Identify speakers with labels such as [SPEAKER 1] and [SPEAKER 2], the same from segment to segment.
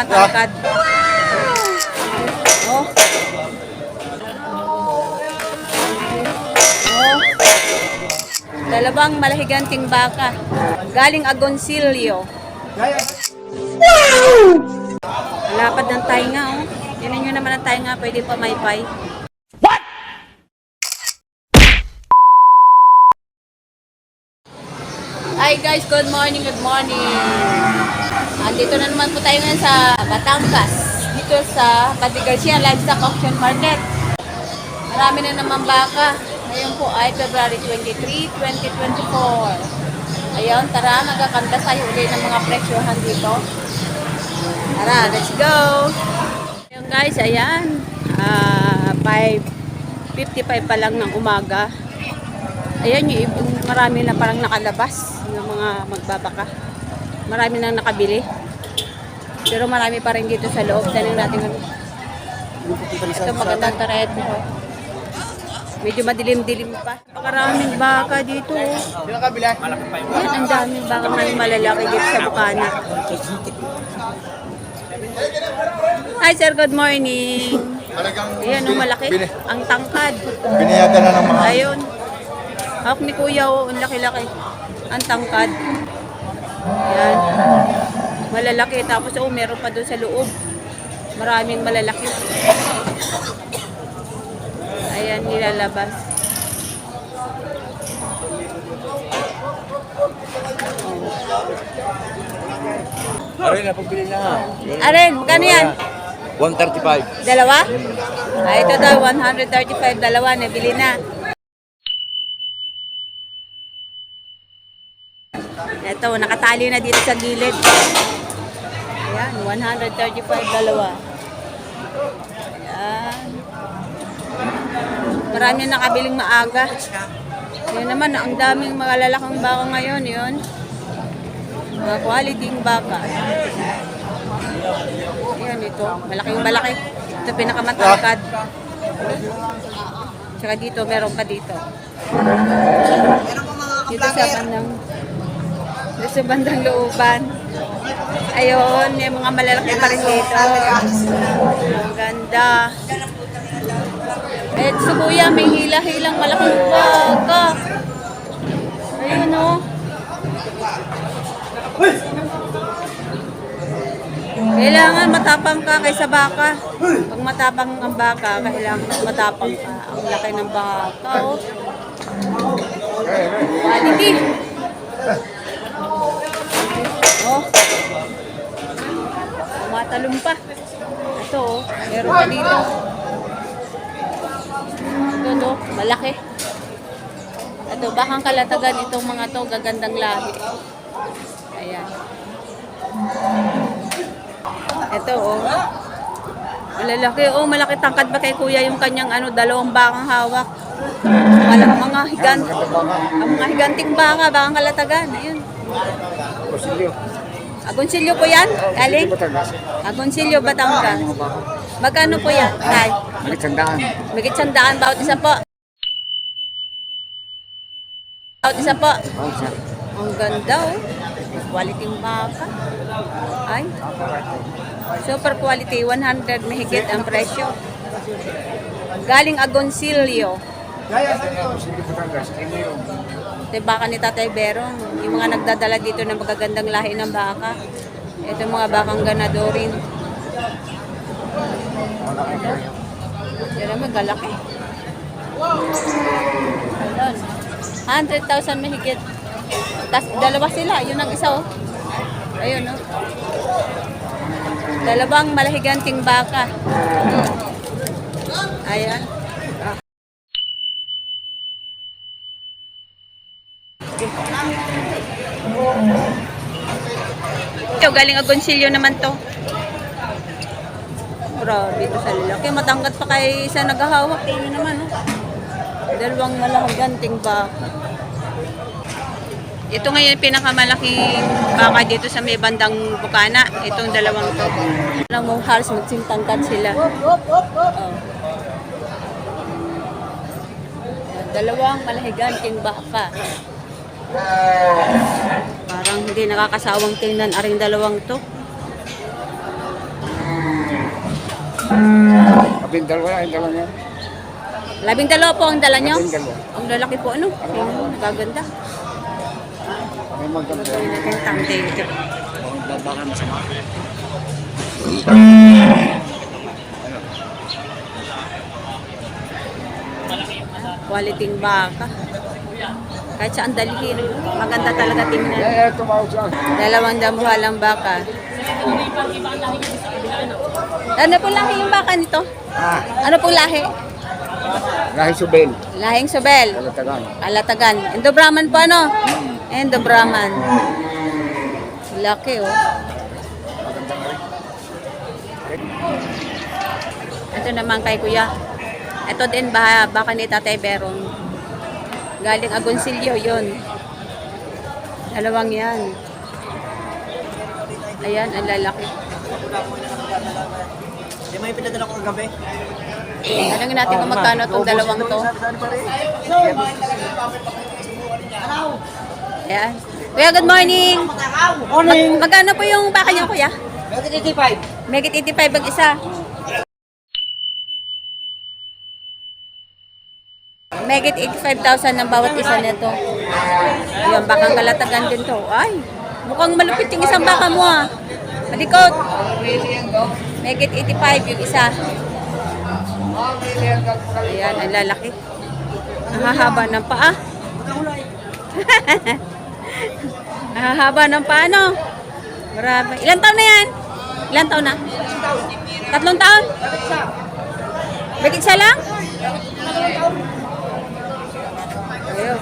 [SPEAKER 1] pinakamatangkad. Oh. Oh. Dalawang malahiganting baka. Galing Agoncillo. Lapad ng tainga, oh. Yan nyo naman ang tainga, pwede pa may pay. Hi guys, good morning, good morning. Andito na naman po tayo ngayon sa Batangas. Dito sa Pati Garcia Livestock Auction Market. Marami na naman baka. Ngayon po ay February 23, 2024. Ayun, tara, magkakanta tayo ulit ng mga presyohan dito. Tara, let's go! Ayun guys, ayan. Ah, 5.55 pa lang ng umaga. Ayan yung marami na parang nakalabas ng mga magbabaka. Marami nang nakabili. Pero marami pa rin dito sa loob. Tanong natin ano. Ito magandang taret. Medyo madilim-dilim pa. Pakaraming baka dito. oh. Yan, ang daming baka may malalaki dito sa Bukana. Hi sir, good morning. Ayan, oh, malaki. Ang tangkad.
[SPEAKER 2] Biniyagan na ng mga
[SPEAKER 1] Ayun. Hawak ni kuya, oh, ang laki-laki. Ang tangkad. Yan. Malalaki. Tapos, oh, meron pa doon sa loob. Maraming malalaki. Ayan, nilalabas.
[SPEAKER 2] Aray na, pagbili na nga.
[SPEAKER 1] Aren, magkano yan?
[SPEAKER 2] 135.
[SPEAKER 1] Dalawa? Ah, ito daw, 135. Dalawa, nabili na. Ito, nakatali na dito sa gilid. Ayan, 135 dalawa. Ayan. Marami na nakabiling maaga. Yun naman, ang daming mga lalakang baka ngayon, yun. Mga quality ng baka. Ayan, ito. Malaking malaki. Ito pinakamatangkad. Tsaka dito, meron pa dito. Dito sa bandang dito sa bandang looban. Ayun, may mga malalaki pa rin dito. Ang ganda. Eh, sa kuya, may hila-hilang malaking baka. Ayun, oh. Kailangan matapang ka kaysa baka. Pag matapang ang baka, kailangan matapang ka. Ang laki ng baka, oh. Quality. Oh. Tumatalong pa. Ito, oh. Meron pa dito. Ito, no. Malaki. Ito, bakang kalatagan itong mga to, gagandang lahi. Ayan. Ito, oh. Malalaki, oh. Malaki tangkad ba kay kuya yung kanyang ano, dalawang bakang hawak. Walang mga higan. Ang mga higanting baka, bakang kalatagan. Ayun. Agoncillo po yan? Galing? Agoncillo, Batangas. Magkano po yan? Tay?
[SPEAKER 2] Magitsandaan.
[SPEAKER 1] Magit sandaan bawat isa po. Bawat isa po. Ang ganda oh. Quality ng baka. Ay. Super quality. 100 mahigit ang presyo. Galing Agoncillo. Ito yung baka ni Tatay Berong. Yung mga nagdadala dito ng magagandang lahi ng baka. Ito yung mga bakang ganadorin. Yan naman, galaki. Ayun. 100,000 mahigit. Tapos dalawa sila. Yun ang isa oh. Ayun oh. Dalawang malahiganting baka. Ayan. Ito, galing Agoncillo naman to. Grabe ito sa lalaki. Matangkat pa kay isa naghahawak. Eh, yun naman, oh. Dalawang malahaganting baka. Ito ngayon pinakamalaking baka dito sa may bandang Bukana. Itong dalawang to. Alam mo, halos magsintangkat sila. Oh. Dalawang malahiganting baka. Parang hindi nakakasawang tingnan aring dalawang to.
[SPEAKER 3] Labing dalawa yung dalawa niya.
[SPEAKER 1] Labing dalawa po ang dala
[SPEAKER 3] dalawa.
[SPEAKER 1] Ang lalaki po, ano? Nagaganda.
[SPEAKER 3] May maganda.
[SPEAKER 1] Natin tangte.
[SPEAKER 2] Babakan masama.
[SPEAKER 1] Quality baka. Kahit saan dalhin. Maganda talaga tingnan. Dalawang damuhalang baka. Ano po lahi yung baka nito?
[SPEAKER 3] Ah,
[SPEAKER 1] Ano po lahi?
[SPEAKER 3] Rahi Subel.
[SPEAKER 1] Lahing Sobel.
[SPEAKER 3] Kalatagan.
[SPEAKER 1] Alatagan. Indo Brahman po ano? Indo Brahman. Laki oh. Ito naman kay kuya. Ito din ba, baka ni Tatay Berong. Galing Agoncillo yon. Dalawang yan. Ayan, ang lalaki.
[SPEAKER 4] Di may pinadala ko kagabi.
[SPEAKER 1] Tanungin natin kung magkano itong dalawang to. Ayan. Kuya, good morning. Morning. magkano po yung baka niyo, kuya?
[SPEAKER 4] Bakit 85?
[SPEAKER 1] Megit 85 ang isa. Megit 85,000 ng bawat isa nito. Ayan, bakang kalatagan din to. Ay, mukhang malupit yung isang baka mo ah. Malikot. Megit 85 yung isa. Ayan, ang lalaki. Ang hahaba ng paa. ang hahaba ng paa, no? Marami. Ilan taon na yan? Ilan taon na? Tatlong taon? Bigit isa lang? Ayun.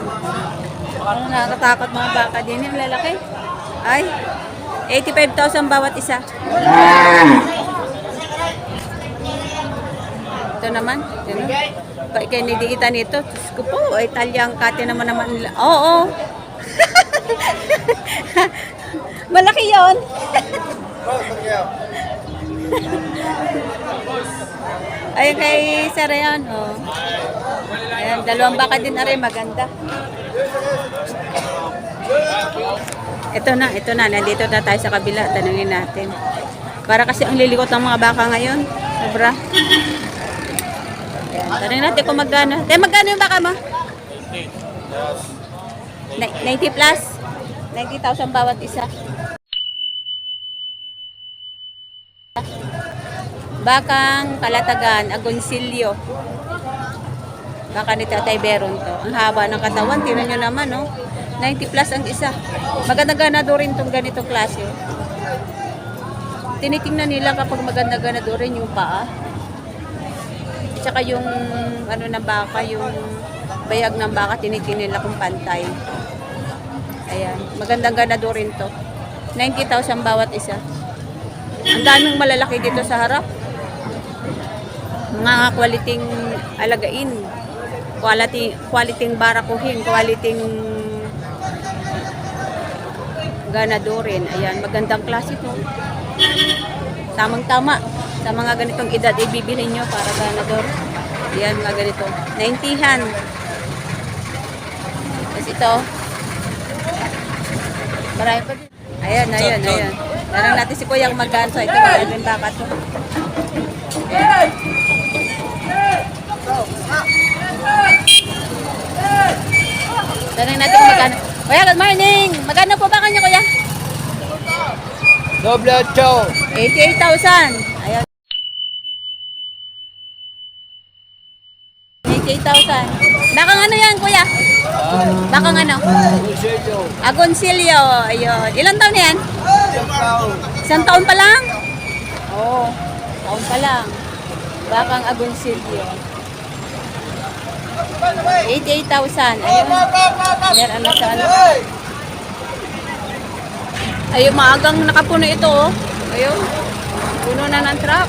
[SPEAKER 1] Ano nakakatakot mga baka din yung lalaki? Ay, 85,000 bawat isa. Ito naman. Ito na. Pa ikinidikitan nito. Diyos ko po, ay talyang kate naman naman nila. Oo. Malaki yon. Ayun kay Sir yan, oh. Ayan, dalawang baka din na rin, maganda. Ito na, ito na, nandito na tayo sa kabila, tanungin natin. Para kasi ang lilikot ng mga baka ngayon, sobra. Ayan, tanungin natin kung magkano. Tayo, magkano yung baka mo? Na- 90 plus? 90,000 bawat isa. Bakang Kalatagan, Agoncillo. Baka ni Tatay Beron to. Ang haba ng katawan, tinan nyo naman, no? 90 plus ang isa. Maganda ganado rin tong ganitong klase. Tinitingnan nila kapag maganda ganado rin yung paa. Tsaka yung ano ng baka, yung bayag ng baka, tinitingnan nila kung pantay. Ayan, magandang ganado rin to. 90,000 bawat isa. Ang daming malalaki dito sa harap. Mga quality alagain. Quality, quality barakuhin, quality ganadorin. Ayan, magandang klase to. Tamang-tama sa mga ganitong edad ibibili nyo para ganador. Ayan, mga ganito. 90han. Tapos ito. Marami pa din. Ayan, ayan, ayan. Tanong natin si Kuya kung magkano. So, ito ba yung baka Tanong natin kung magkano. Kuya, good morning. Magkano po ba kanya, Kuya?
[SPEAKER 2] Doble ocho.
[SPEAKER 1] 88,000. Ayan. 88,000. Bakang ano yan, Kuya? Bakang ano? Agoncillo. Ayun. Ilan taon yan? Isang taon pa lang? Oo. taon pa lang. Bakang Agoncillo. 88,000. Ayun. Meron ano sa ano. Ayun, maagang nakapuno ito, oh. Ayun. Puno na ng truck.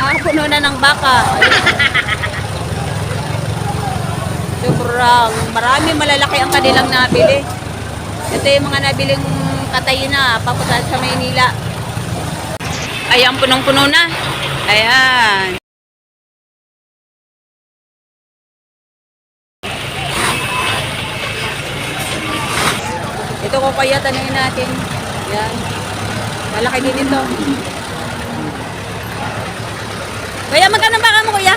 [SPEAKER 1] Ah, puno na ng baka. Ayun. Sobrang marami malalaki ang kanilang nabili. Ito yung mga nabiling katay na papunta sa Maynila. Ayan, punong-puno na. Ayan. Ko kaya tanungin natin. Yan. Malaki din ito. Kuya, magkano ang baka mo, kuya?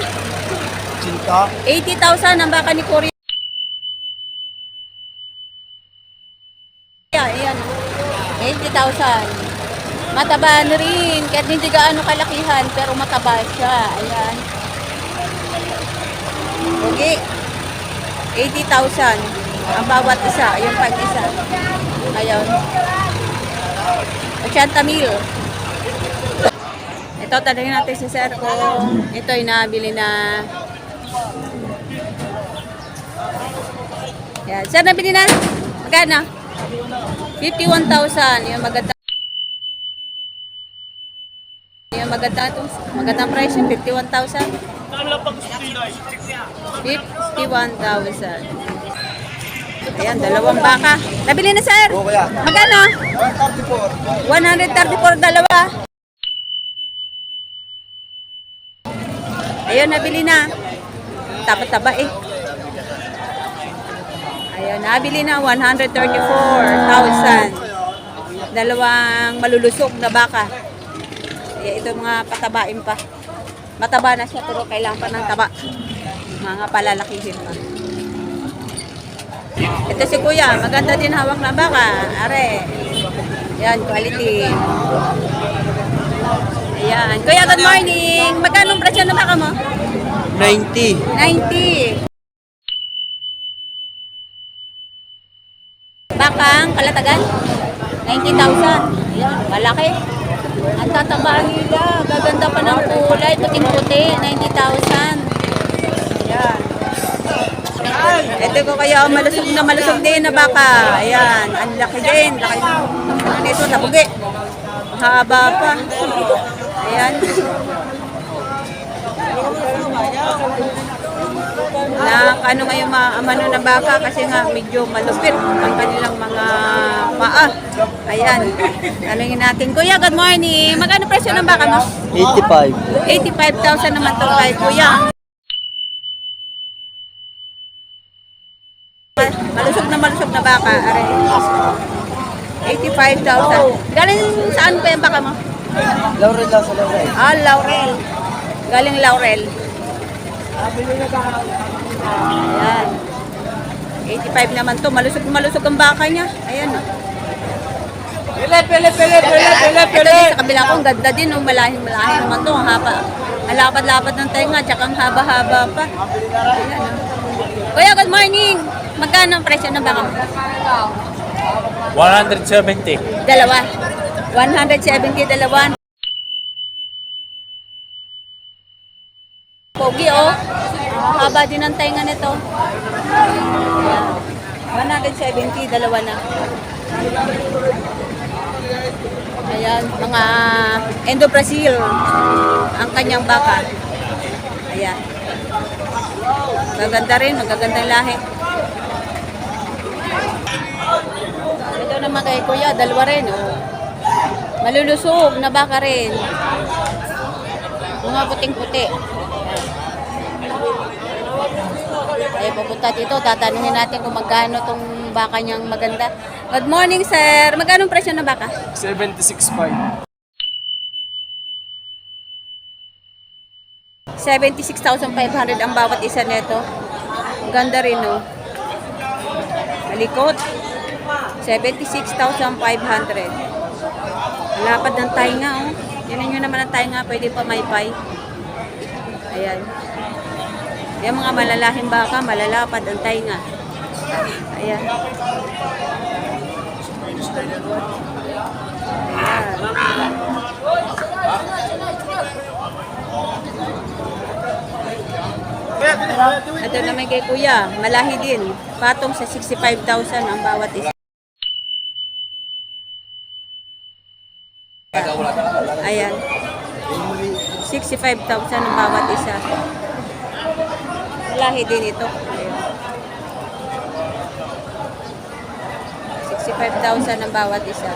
[SPEAKER 3] Cinta.
[SPEAKER 1] 80,000 ang baka ni Korea. Ayan. 80,000. Mataba na rin. Kahit hindi gaano kalakihan, pero mataba siya. Ayan. Okay. 80,000 ang bawat isa. Yung pag isa. Ayan. 80 mil. Ito, tanongin natin si Sir kung ito ay nabili na yan. Sir, nabili na? Magkano? 51,000. Yung maganda. Yung maganda ito. Magandang presyo. 51,000. 51,000. Ayan, dalawang baka. Nabili na, sir?
[SPEAKER 3] Oo, kaya.
[SPEAKER 1] Magkano?
[SPEAKER 3] 134.
[SPEAKER 1] 134 dalawa. Ayun, nabili na. Taba-taba eh. Ayun, nabili na 134,000. Dalawang malulusog na baka. Kaya ito mga patabain pa. Mataba na siya pero kailangan pa ng taba. Mga palalakihin pa. Ito si Kuya, maganda din hawak na baka. Are. Yan, quality. Ayan. Kuya, good morning. Magkano ang presyo ng baka mo?
[SPEAKER 4] 90.
[SPEAKER 1] 90. Bakang kalatagan? 90,000. Ayan, malaki. Ang tataba nila. Gaganda pa ng kulay. Puting-puti. 90,000. Ayan. Ito ko kaya malusog na malusog din na baka. Ayan, ang laki din. Laki ano nito, nabugi. Haba pa. Ayan. na ano ngayon maamano ng baka kasi nga medyo malupit ang kanilang mga paa. Ayan. Tanungin natin. Kuya, good morning. Magkano presyo ng baka mo?
[SPEAKER 4] 85.
[SPEAKER 1] 85,000 naman to kay Kuya. Malusog na baka. Aray. 85,000. Galing saan pa yung baka mo?
[SPEAKER 4] Laurel lang sa Laurel.
[SPEAKER 1] Ah, Laurel. Galing Laurel. Ayan. 85 naman to. Malusog malusog ang baka niya. Ayan. Oh.
[SPEAKER 4] Pele, pele, pele, pele, pele,
[SPEAKER 1] Ito din sa kabila ko, ang ganda din. Oh. Malahin, malahin naman to. Ang haba. Ang lapad-lapad ng tenga, tsaka ang haba-haba pa. Ayan. Oh. Kuya, good morning. Magkano ang presyo ng baka mo?
[SPEAKER 5] 170.
[SPEAKER 1] Dalawa. 170 dalawa. Pogi oh. Haba din ang tainga nito. Ayan. 170 dalawa na. Ayan, mga Endo Brazil ang kanyang baka. Ayan. Magaganda rin, magagandang lahi. Naman kay Kuya, dalawa rin. Oh. Malulusog na baka rin. Mga puting-puti. Ay, pupunta dito. Tatanungin natin kung magkano tong baka niyang maganda. Good morning, sir. Magkano presyo ng baka?
[SPEAKER 5] 76.5.
[SPEAKER 1] 76,500 ang bawat isa nito. Ganda rin, no? Malikot. 76,500. Ang Lapad ng tainga, oh. Yan nyo naman ang tainga. Pwede pa may pay. Ayan. Yung mga malalahing baka, malalapad ang tainga. Ayan. Ayan. Ito naman kay Kuya, malahi din. Patong sa 65,000 ang bawat isa. Ayan. 65,000 ang bawat isa. Malahi din ito. Ayan. 65,000 ang bawat isa.